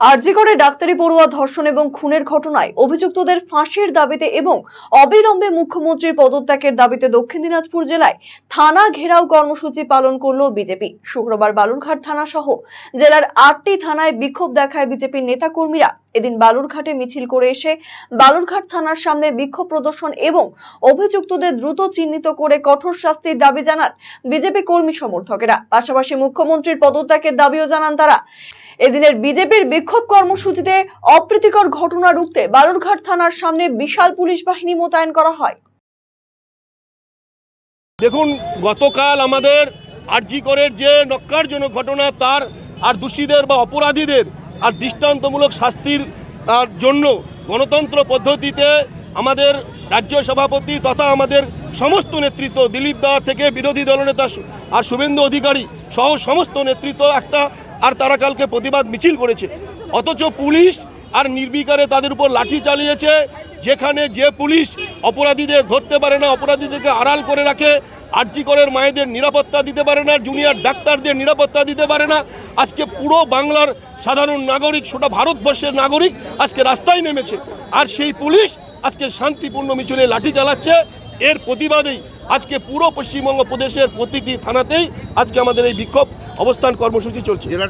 আরজি করে ডাক্তারি পড়ুয়া ধর্ষণ এবং খুনের ঘটনায় অভিযুক্তদের ফাঁসির দাবিতে এবং অবিলম্বে মুখ্যমন্ত্রীর পদত্যাগের দাবিতে দক্ষিণ দিনাজপুর জেলায় থানা ঘেরাও কর্মসূচি পালন করল বিজেপি। শুক্রবার বালুরঘাট থানা সহ জেলার আটটি থানায় বিক্ষোভ দেখায় বিজেপির নেতাকর্মীরা। এদিন বালুরঘাটে মিছিল করে এসে বালুরঘাট থানার সামনে বিক্ষোভ প্রদর্শন এবং অভিযুক্তদের দ্রুত চিহ্নিত করে কঠোর শাস্তির দাবি জানান বিজেপি কর্মী সমর্থকেরা। পাশাপাশি মুখ্যমন্ত্রীর পদত্যাগের দাবিও জানান তারা। এদিনের বিজেপির বিক্ষোভ কর্মসূচিতে অপ্রীতিকর ঘটনা রুখতে বালুরঘাট থানার সামনে বিশাল পুলিশ বাহিনী মোতায়েন করা হয়। দেখুন, গতকাল আমাদের আরজি করের যে নক্কারজনক ঘটনা, তার আর দোষীদের বা অপরাধীদের আর দৃষ্টান্তমূলক শাস্তির তার জন্য গণতন্ত্র পদ্ধতিতে আমাদের রাজ্য সভাপতি তথা আমাদের সমস্ত নেতৃত্ব, দিলীপ দা থেকে বিরোধী দলনেতা আর শুভেন্দু অধিকারী সহ সমস্ত নেতৃত্ব একটা আর তারা কালকে প্রতিবাদ মিছিল করেছে। অথচ পুলিশ আর নির্বিকারে তাদের উপর লাঠি চালিয়েছে, যেখানে যে পুলিশ অপরাধীদের ধরতে পারে না, অপরাধীদেরকে আড়াল করে রাখে আরজি করের মায়েদের নিরাপত্তা দিতে পারে না, জুনিয়র ডাক্তারদের নিরাপত্তা দিতে পারে না। আজকে পুরো বাংলার সাধারণ নাগরিক, সেটা ভারতবর্ষের নাগরিক আজকে রাস্তায় নেমেছে। আর সেই পুলিশ আজকে শান্তিপূর্ণ মিছিলে লাঠি চালাচ্ছে। এর প্রতিবাদেই আজকে পুরো পশ্চিমবঙ্গ প্রদেশের প্রতিটি থানাতেই আজকে আমাদের এই বিক্ষোভ অবস্থান কর্মসূচি চলছে।